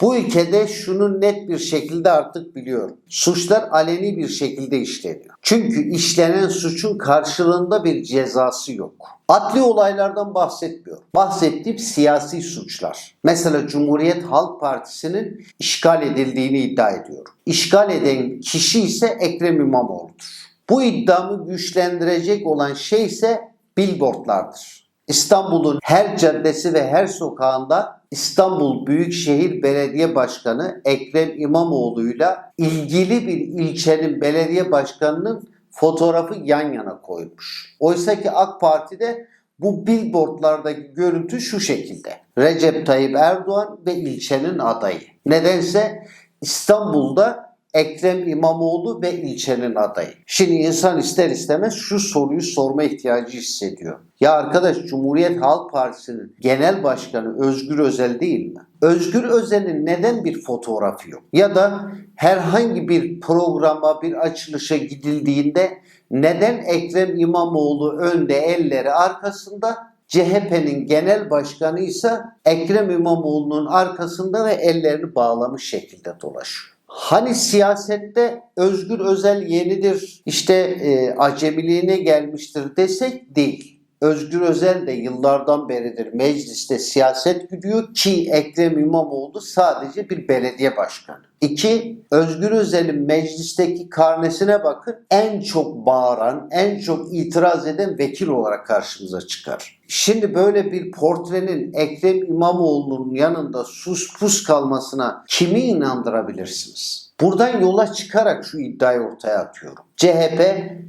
Bu ülkede şunu net bir şekilde artık biliyorum. Suçlar aleni bir şekilde işleniyor. Çünkü işlenen suçun karşılığında bir cezası yok. Adli olaylardan bahsetmiyor. Bahsettiğim siyasi suçlar. Mesela Cumhuriyet Halk Partisi'nin işgal edildiğini iddia ediyorum. İşgal eden kişi ise Ekrem İmamoğlu'dur. Bu iddiamı güçlendirecek olan şey ise billboardlardır. İstanbul'un her caddesi ve her sokağında İstanbul Büyükşehir Belediye Başkanı Ekrem İmamoğlu'yla ilgili bir ilçenin belediye başkanının fotoğrafı yan yana koymuş. Oysa ki AK Parti'de bu billboardlardaki görüntü şu şekilde. Recep Tayyip Erdoğan ve ilçenin adayı. Nedense İstanbul'da Ekrem İmamoğlu ve ilçenin adayı. Şimdi insan ister istemez şu soruyu sorma ihtiyacı hissediyor. Ya arkadaş Cumhuriyet Halk Partisi'nin genel başkanı Özgür Özel değil mi? Özgür Özel'in neden bir fotoğrafı yok? Ya da herhangi bir programa, bir açılışa gidildiğinde neden Ekrem İmamoğlu önde, elleri arkasında, CHP'nin genel başkanı ise Ekrem İmamoğlu'nun arkasında ve ellerini bağlamış şekilde dolaşıyor. Hani siyasette Özgür Özel yenidir, işte e, acemiliğine gelmiştir desek değil. Özgür Özel de yıllardan beridir mecliste siyaset güdüyor ki Ekrem İmamoğlu sadece bir belediye başkanı. İki, Özgür Özel'in meclisteki karnesine bakın en çok bağıran, en çok itiraz eden vekil olarak karşımıza çıkar. Şimdi böyle bir portrenin Ekrem İmamoğlu'nun yanında sus pus kalmasına kimi inandırabilirsiniz? Buradan yola çıkarak şu iddiayı ortaya atıyorum. CHP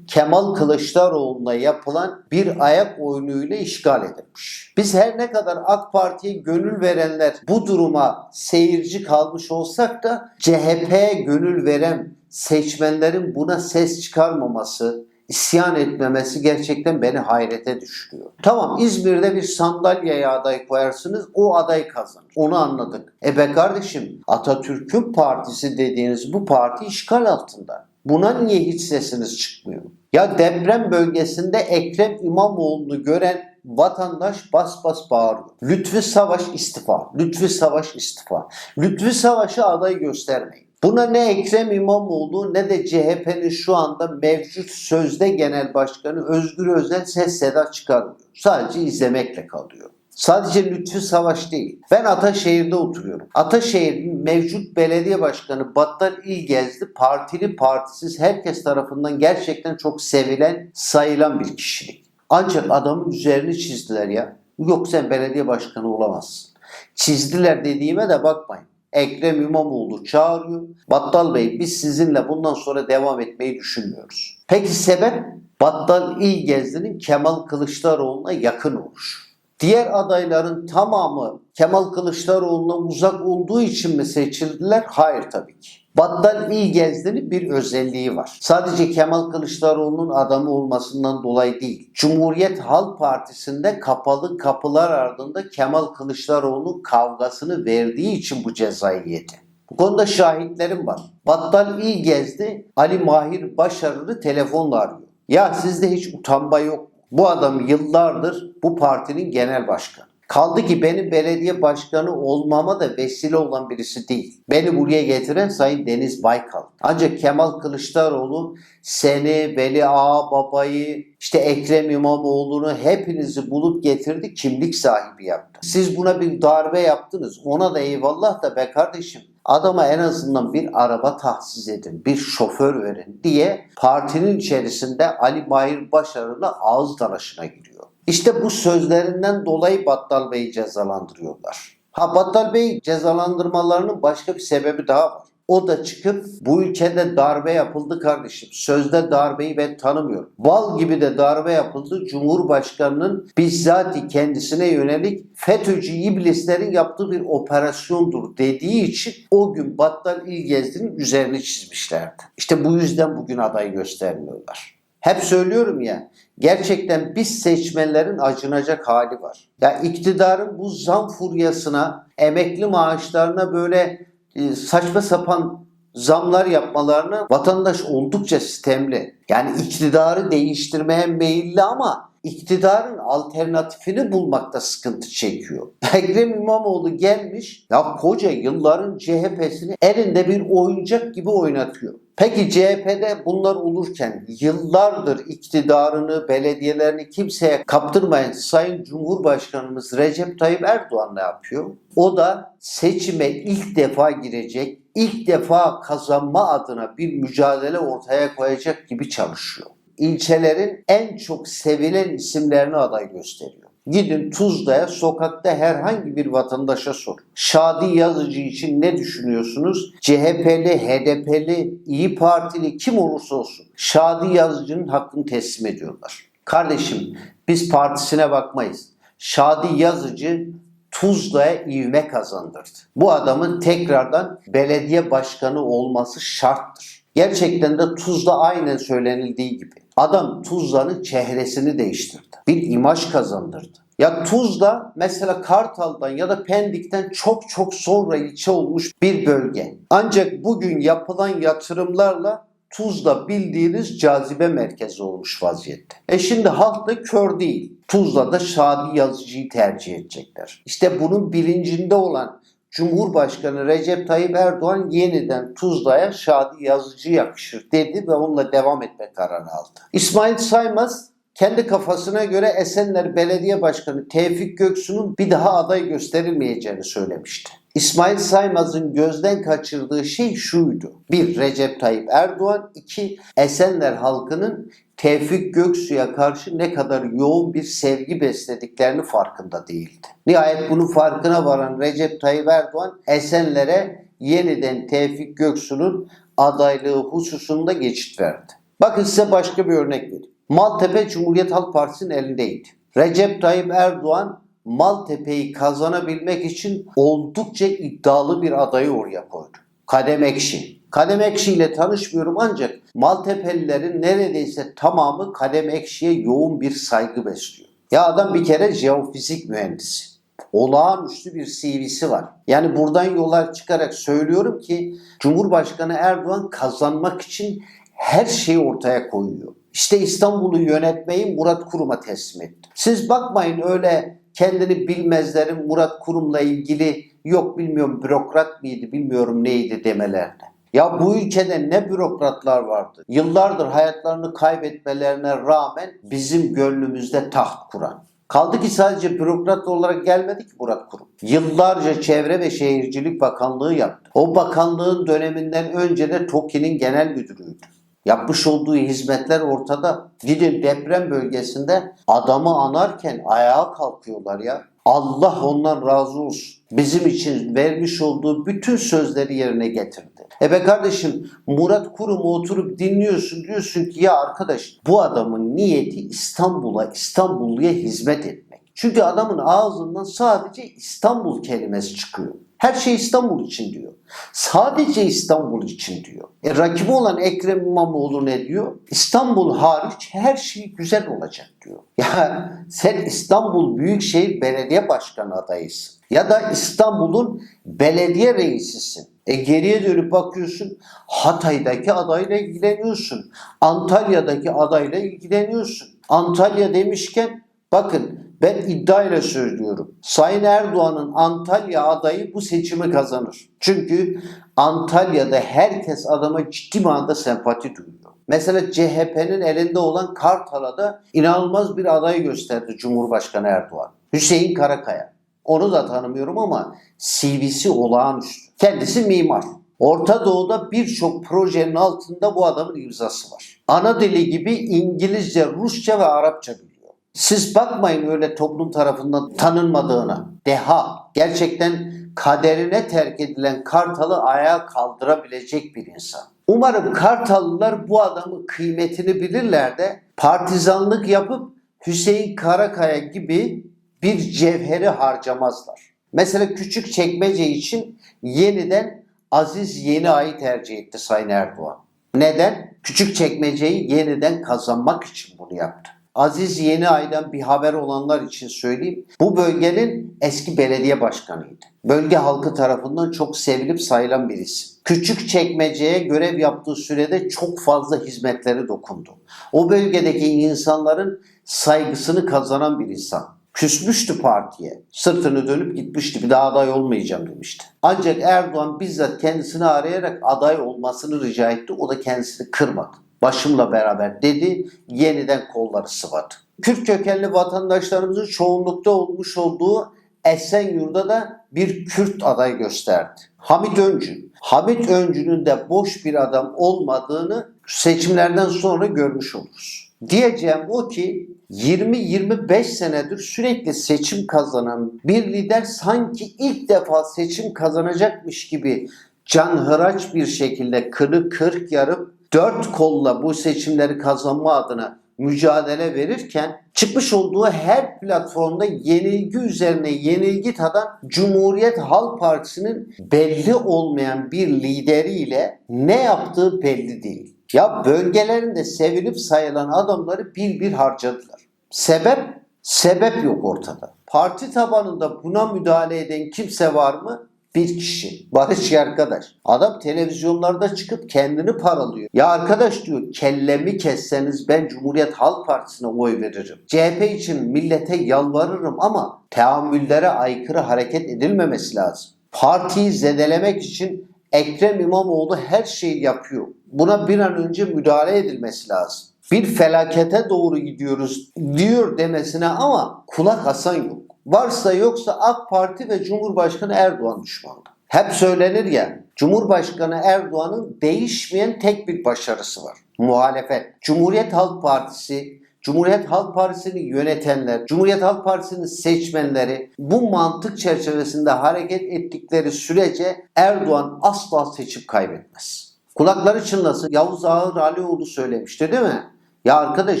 Kemal Kılıçdaroğlu'na yapılan bir ayak oyunuyla işgal edilmiş. Biz her ne kadar AK Parti'ye gönül verenler bu duruma seyirci kalmış olsak da CHP'ye gönül veren seçmenlerin buna ses çıkarmaması, isyan etmemesi gerçekten beni hayrete düşürüyor. Tamam İzmir'de bir sandalyeye aday koyarsınız o aday kazanır. Onu anladık. E be kardeşim Atatürk'ün partisi dediğiniz bu parti işgal altında. Buna niye hiç sesiniz çıkmıyor? Ya deprem bölgesinde Ekrem İmamoğlu'nu gören vatandaş bas bas bağırıyor. Lütfü Savaş istifa. Lütfü Savaş istifa. Lütfü Savaş'ı aday göstermeyin. Buna ne Ekrem İmamoğlu ne de CHP'nin şu anda mevcut sözde genel başkanı Özgür Özel ses seda çıkarmıyor. Sadece izlemekle kalıyor. Sadece Lütfü Savaş değil. Ben Ataşehir'de oturuyorum. Ataşehir'in mevcut belediye başkanı Battal İlgezdi partili partisiz herkes tarafından gerçekten çok sevilen, sayılan bir kişilik. Ancak adamın üzerini çizdiler ya. Yok sen belediye başkanı olamazsın. Çizdiler dediğime de bakmayın. Ekrem İmamoğlu çağırıyor. Battal Bey biz sizinle bundan sonra devam etmeyi düşünmüyoruz. Peki sebep? Battal İlgezdi'nin Kemal Kılıçdaroğlu'na yakın olmuş. Diğer adayların tamamı Kemal Kılıçdaroğlu'na uzak olduğu için mi seçildiler? Hayır tabii ki. Battal İlgezdi'nin bir özelliği var. Sadece Kemal Kılıçdaroğlu'nun adamı olmasından dolayı değil. Cumhuriyet Halk Partisi'nde kapalı kapılar ardında Kemal Kılıçdaroğlu kavgasını verdiği için bu cezayı yedi. Bu konuda şahitlerim var. Battal İlgezdi Ali Mahir Başarır'ı telefonla arıyor. Ya sizde hiç utanma yok? Bu adam yıllardır bu partinin genel başkanı. Kaldı ki benim belediye başkanı olmama da vesile olan birisi değil. Beni buraya getiren Sayın Deniz Baykal. Ancak Kemal Kılıçdaroğlu seni, Veli Ağa Baba'yı, işte Ekrem İmamoğlu'nu hepinizi bulup getirdi, kimlik sahibi yaptı. Siz buna bir darbe yaptınız. Ona da eyvallah da be kardeşim. Adama en azından bir araba tahsis edin, bir şoför verin diye partinin içerisinde Ali Mahir Başarı'na ağız dalaşına giriyor. İşte bu sözlerinden dolayı Battal Bey'i cezalandırıyorlar. Ha Battal Bey cezalandırmalarının başka bir sebebi daha var. O da çıkıp bu ülkede darbe yapıldı kardeşim. Sözde darbeyi ben tanımıyorum. Bal gibi de darbe yapıldı. Cumhurbaşkanının bizzati kendisine yönelik FETÖ'cü iblislerin yaptığı bir operasyondur dediği için o gün Battal İlgezdi'nin üzerini çizmişlerdi. İşte bu yüzden bugün aday göstermiyorlar. Hep söylüyorum ya gerçekten biz seçmenlerin acınacak hali var. Ya iktidarın bu zam furyasına, emekli maaşlarına böyle e, saçma sapan zamlar yapmalarına vatandaş oldukça sistemli. Yani iktidarı değiştirmeye meyilli ama iktidarın alternatifini bulmakta sıkıntı çekiyor. Ekrem İmamoğlu gelmiş ya koca yılların CHP'sini elinde bir oyuncak gibi oynatıyor. Peki CHP'de bunlar olurken yıllardır iktidarını, belediyelerini kimseye kaptırmayan Sayın Cumhurbaşkanımız Recep Tayyip Erdoğan ne yapıyor? O da seçime ilk defa girecek, ilk defa kazanma adına bir mücadele ortaya koyacak gibi çalışıyor. İlçelerin en çok sevilen isimlerini aday gösteriyor. Gidin Tuzla'ya sokakta herhangi bir vatandaşa sorun. Şadi Yazıcı için ne düşünüyorsunuz? CHP'li, HDP'li, İyi Partili kim olursa olsun Şadi Yazıcı'nın hakkını teslim ediyorlar. Kardeşim biz partisine bakmayız. Şadi Yazıcı Tuzla'ya ivme kazandırdı. Bu adamın tekrardan belediye başkanı olması şarttır. Gerçekten de Tuzla aynen söylenildiği gibi. Adam Tuzla'nın çehresini değiştirdi. Bir imaj kazandırdı. Ya Tuzla mesela Kartal'dan ya da Pendik'ten çok çok sonra ilçe olmuş bir bölge. Ancak bugün yapılan yatırımlarla Tuzla bildiğiniz cazibe merkezi olmuş vaziyette. E şimdi halk da kör değil. Tuzla'da Şadi Yazıcı'yı tercih edecekler. İşte bunun bilincinde olan Cumhurbaşkanı Recep Tayyip Erdoğan yeniden Tuzla'ya Şadi Yazıcı yakışır dedi ve onunla devam etme kararı aldı. İsmail Saymaz kendi kafasına göre Esenler Belediye Başkanı Tevfik Göksu'nun bir daha aday gösterilmeyeceğini söylemişti. İsmail Saymaz'ın gözden kaçırdığı şey şuydu. Bir, Recep Tayyip Erdoğan. iki Esenler halkının Tevfik Göksu'ya karşı ne kadar yoğun bir sevgi beslediklerini farkında değildi. Nihayet bunun farkına varan Recep Tayyip Erdoğan Esenler'e yeniden Tevfik Göksu'nun adaylığı hususunda geçit verdi. Bakın size başka bir örnek vereyim. Maltepe Cumhuriyet Halk Partisi'nin elindeydi. Recep Tayyip Erdoğan Maltepe'yi kazanabilmek için oldukça iddialı bir adayı oraya koydu. Kadem Ekşi. Kadem Ekşi ile tanışmıyorum ancak Maltepelilerin neredeyse tamamı Kadem Ekşi'ye yoğun bir saygı besliyor. Ya adam bir kere jeofizik mühendisi. Olağanüstü bir CV'si var. Yani buradan yola çıkarak söylüyorum ki Cumhurbaşkanı Erdoğan kazanmak için her şeyi ortaya koyuyor. İşte İstanbul'u yönetmeyi Murat Kurum'a teslim etti. Siz bakmayın öyle kendini bilmezlerin Murat Kurum'la ilgili yok bilmiyorum bürokrat mıydı bilmiyorum neydi demelerine. Ya bu ülkede ne bürokratlar vardı. Yıllardır hayatlarını kaybetmelerine rağmen bizim gönlümüzde taht kuran. Kaldı ki sadece bürokrat olarak gelmedi ki Murat Kurum. Yıllarca Çevre ve Şehircilik Bakanlığı yaptı. O bakanlığın döneminden önce de TOKİ'nin genel müdürüydü. Yapmış olduğu hizmetler ortada. Gidin deprem bölgesinde adamı anarken ayağa kalkıyorlar ya. Allah ondan razı olsun. Bizim için vermiş olduğu bütün sözleri yerine getirdi. E be kardeşim Murat Kurum'u oturup dinliyorsun diyorsun ki ya arkadaş bu adamın niyeti İstanbul'a, İstanbulluya hizmet etmek. Çünkü adamın ağzından sadece İstanbul kelimesi çıkıyor. Her şey İstanbul için diyor. Sadece İstanbul için diyor. E, rakibi olan Ekrem İmamoğlu ne diyor? İstanbul hariç her şey güzel olacak diyor. Ya sen İstanbul Büyükşehir Belediye Başkanı adayısın. Ya da İstanbul'un belediye reisisin. E geriye dönüp bakıyorsun Hatay'daki adayla ilgileniyorsun. Antalya'daki adayla ilgileniyorsun. Antalya demişken bakın ben iddiayla söylüyorum. Sayın Erdoğan'ın Antalya adayı bu seçimi kazanır. Çünkü Antalya'da herkes adama ciddi manada sempati duyuyor. Mesela CHP'nin elinde olan Kartal'a inanılmaz bir aday gösterdi Cumhurbaşkanı Erdoğan. Hüseyin Karakaya. Onu da tanımıyorum ama CV'si olağanüstü. Kendisi mimar. Orta Doğu'da birçok projenin altında bu adamın imzası var. Ana dili gibi İngilizce, Rusça ve Arapça biliyor. Siz bakmayın öyle toplum tarafından tanınmadığına. Deha. Gerçekten kaderine terk edilen Kartal'ı ayağa kaldırabilecek bir insan. Umarım Kartallılar bu adamın kıymetini bilirler de partizanlık yapıp Hüseyin Karakaya gibi bir cevheri harcamazlar. Mesela küçük çekmece için yeniden Aziz Yeni Ay'ı tercih etti Sayın Erdoğan. Neden? Küçük çekmeceyi yeniden kazanmak için bunu yaptı. Aziz Yeni Ay'dan bir haber olanlar için söyleyeyim. Bu bölgenin eski belediye başkanıydı. Bölge halkı tarafından çok sevilip sayılan birisi. Küçük çekmeceye görev yaptığı sürede çok fazla hizmetleri dokundu. O bölgedeki insanların saygısını kazanan bir insan. Küsmüştü partiye. Sırtını dönüp gitmişti. Bir daha aday olmayacağım demişti. Ancak Erdoğan bizzat kendisini arayarak aday olmasını rica etti. O da kendisini kırmadı. Başımla beraber dedi. Yeniden kolları sıvadı. Kürt kökenli vatandaşlarımızın çoğunlukta olmuş olduğu Esenyurt'ta da bir Kürt aday gösterdi. Hamit Öncü. Hamit Öncü'nün de boş bir adam olmadığını seçimlerden sonra görmüş oluruz. Diyeceğim o ki 20-25 senedir sürekli seçim kazanan bir lider sanki ilk defa seçim kazanacakmış gibi canhıraç bir şekilde kırık kırk yarıp dört kolla bu seçimleri kazanma adına mücadele verirken çıkmış olduğu her platformda yenilgi üzerine yenilgi tadan Cumhuriyet Halk Partisi'nin belli olmayan bir lideriyle ne yaptığı belli değil. Ya bölgelerinde sevilip sayılan adamları bir bir harcadılar. Sebep? Sebep yok ortada. Parti tabanında buna müdahale eden kimse var mı? Bir kişi. Barış arkadaş. Adam televizyonlarda çıkıp kendini paralıyor. Ya arkadaş diyor kellemi kesseniz ben Cumhuriyet Halk Partisi'ne oy veririm. CHP için millete yalvarırım ama teamüllere aykırı hareket edilmemesi lazım. Partiyi zedelemek için Ekrem İmamoğlu her şeyi yapıyor. Buna bir an önce müdahale edilmesi lazım. Bir felakete doğru gidiyoruz diyor demesine ama kulak asan yok. Varsa yoksa AK Parti ve Cumhurbaşkanı Erdoğan düşmanı. Hep söylenir ya Cumhurbaşkanı Erdoğan'ın değişmeyen tek bir başarısı var. Muhalefet. Cumhuriyet Halk Partisi, Cumhuriyet Halk Partisi'ni yönetenler, Cumhuriyet Halk Partisi'nin seçmenleri bu mantık çerçevesinde hareket ettikleri sürece Erdoğan asla seçip kaybetmez. Kulakları çınlasın. Yavuz Ağır Alioğlu söylemişti değil mi? Ya arkadaş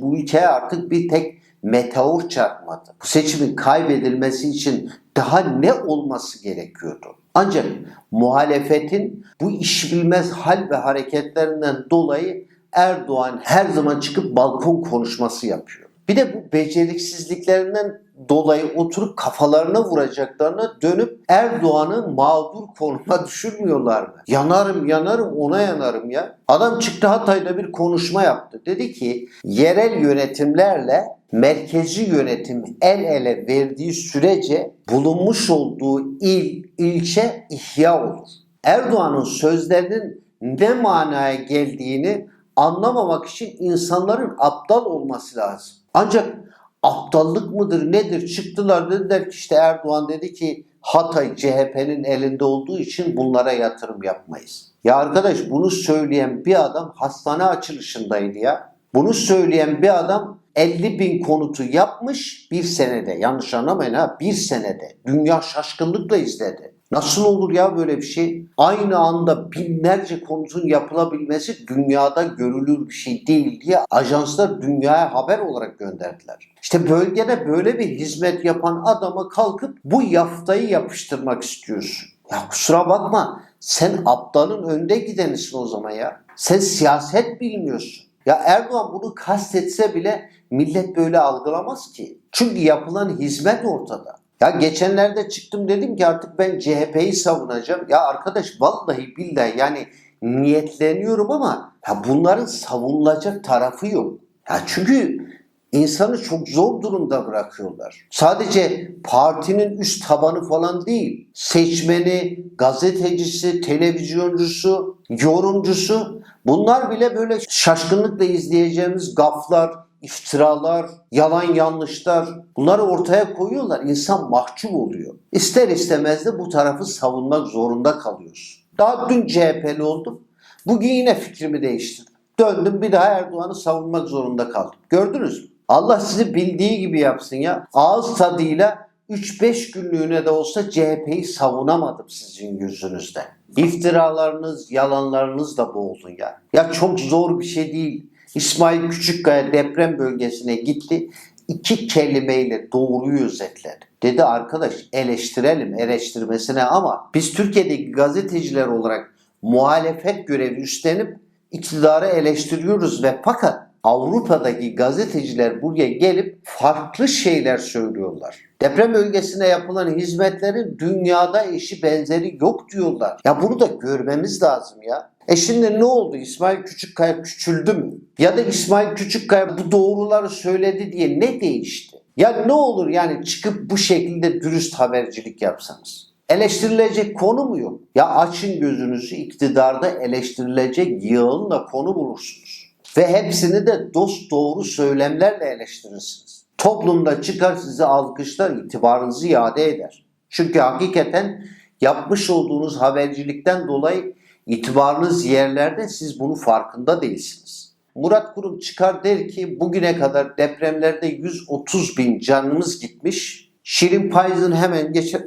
bu ülkeye artık bir tek meteor çarpmadı. Bu seçimin kaybedilmesi için daha ne olması gerekiyordu? Ancak muhalefetin bu iş bilmez hal ve hareketlerinden dolayı Erdoğan her zaman çıkıp balkon konuşması yapıyor. Bir de bu beceriksizliklerinden dolayı oturup kafalarına vuracaklarına dönüp Erdoğan'ı mağdur konuma düşürmüyorlar mı? Yanarım yanarım ona yanarım ya. Adam çıktı Hatay'da bir konuşma yaptı. Dedi ki yerel yönetimlerle merkezi yönetim el ele verdiği sürece bulunmuş olduğu il, ilçe ihya olur. Erdoğan'ın sözlerinin ne manaya geldiğini anlamamak için insanların aptal olması lazım. Ancak aptallık mıdır nedir çıktılar dediler ki işte Erdoğan dedi ki Hatay CHP'nin elinde olduğu için bunlara yatırım yapmayız. Ya arkadaş bunu söyleyen bir adam hastane açılışındaydı ya. Bunu söyleyen bir adam 50 bin konutu yapmış bir senede. Yanlış anlamayın ha bir senede. Dünya şaşkınlıkla izledi. Nasıl olur ya böyle bir şey? Aynı anda binlerce konutun yapılabilmesi dünyada görülür bir şey değil diye ajanslar dünyaya haber olarak gönderdiler. İşte bölgede böyle bir hizmet yapan adama kalkıp bu yaftayı yapıştırmak istiyorsun. Ya kusura bakma sen aptalın önde gidenisin o zaman ya. Sen siyaset bilmiyorsun. Ya Erdoğan bunu kastetse bile millet böyle algılamaz ki. Çünkü yapılan hizmet ortada. Ya geçenlerde çıktım dedim ki artık ben CHP'yi savunacağım. Ya arkadaş vallahi billahi yani niyetleniyorum ama ya bunların savunulacak tarafı yok. Ya çünkü insanı çok zor durumda bırakıyorlar. Sadece partinin üst tabanı falan değil. Seçmeni, gazetecisi, televizyoncusu, yorumcusu bunlar bile böyle şaşkınlıkla izleyeceğimiz gaflar, iftiralar, yalan yanlışlar bunları ortaya koyuyorlar. İnsan mahcup oluyor. İster istemez de bu tarafı savunmak zorunda kalıyoruz. Daha dün CHP'li oldum. Bugün yine fikrimi değiştirdim. Döndüm bir daha Erdoğan'ı savunmak zorunda kaldım. Gördünüz mü? Allah sizi bildiği gibi yapsın ya. Ağız tadıyla 3-5 günlüğüne de olsa CHP'yi savunamadım sizin yüzünüzde. İftiralarınız, yalanlarınız da boğuldu ya. Ya çok zor bir şey değil. İsmail Küçükkaya deprem bölgesine gitti. iki kelimeyle doğruyu özetledi. Dedi arkadaş eleştirelim eleştirmesine ama biz Türkiye'deki gazeteciler olarak muhalefet görevi üstlenip iktidarı eleştiriyoruz ve fakat Avrupa'daki gazeteciler buraya gelip farklı şeyler söylüyorlar. Deprem bölgesine yapılan hizmetlerin dünyada eşi benzeri yok diyorlar. Ya bunu da görmemiz lazım ya. E şimdi ne oldu? İsmail Küçükkaya küçüldü mü? Ya da İsmail Küçükkaya bu doğruları söyledi diye ne değişti? Ya ne olur yani çıkıp bu şekilde dürüst habercilik yapsanız? Eleştirilecek konu mu yok? Ya açın gözünüzü iktidarda eleştirilecek yığınla konu bulursunuz. Ve hepsini de dost doğru söylemlerle eleştirirsiniz. Toplumda çıkar sizi alkışlar, itibarınızı iade eder. Çünkü hakikaten yapmış olduğunuz habercilikten dolayı itibarınız yerlerde siz bunun farkında değilsiniz. Murat Kurum çıkar der ki bugüne kadar depremlerde 130 bin canımız gitmiş. Şirin Payız'ın hemen geçen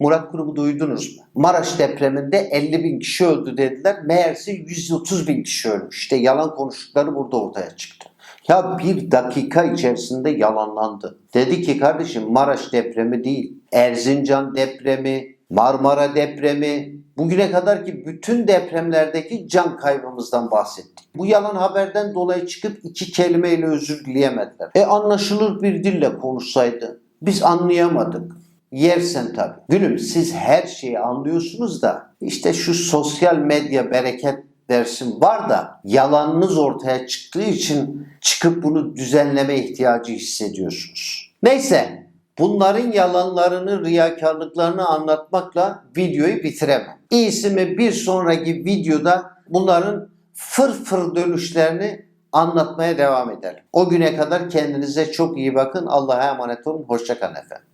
Murat Kurum'u duydunuz mu? Maraş depreminde 50 bin kişi öldü dediler. Meğerse 130 bin kişi ölmüş. İşte yalan konuştukları burada ortaya çıktı. Ya bir dakika içerisinde yalanlandı. Dedi ki kardeşim Maraş depremi değil. Erzincan depremi, Marmara depremi, bugüne kadar ki bütün depremlerdeki can kaybımızdan bahsettik. Bu yalan haberden dolayı çıkıp iki kelimeyle özür dileyemediler. E anlaşılır bir dille konuşsaydı. Biz anlayamadık. Yersen tabii. Gülüm siz her şeyi anlıyorsunuz da işte şu sosyal medya bereket dersim var da yalanınız ortaya çıktığı için çıkıp bunu düzenleme ihtiyacı hissediyorsunuz. Neyse bunların yalanlarını, riyakarlıklarını anlatmakla videoyu bitiremem. İyisi mi bir sonraki videoda bunların fır fır dönüşlerini anlatmaya devam edelim. O güne kadar kendinize çok iyi bakın. Allah'a emanet olun. Hoşçakalın efendim.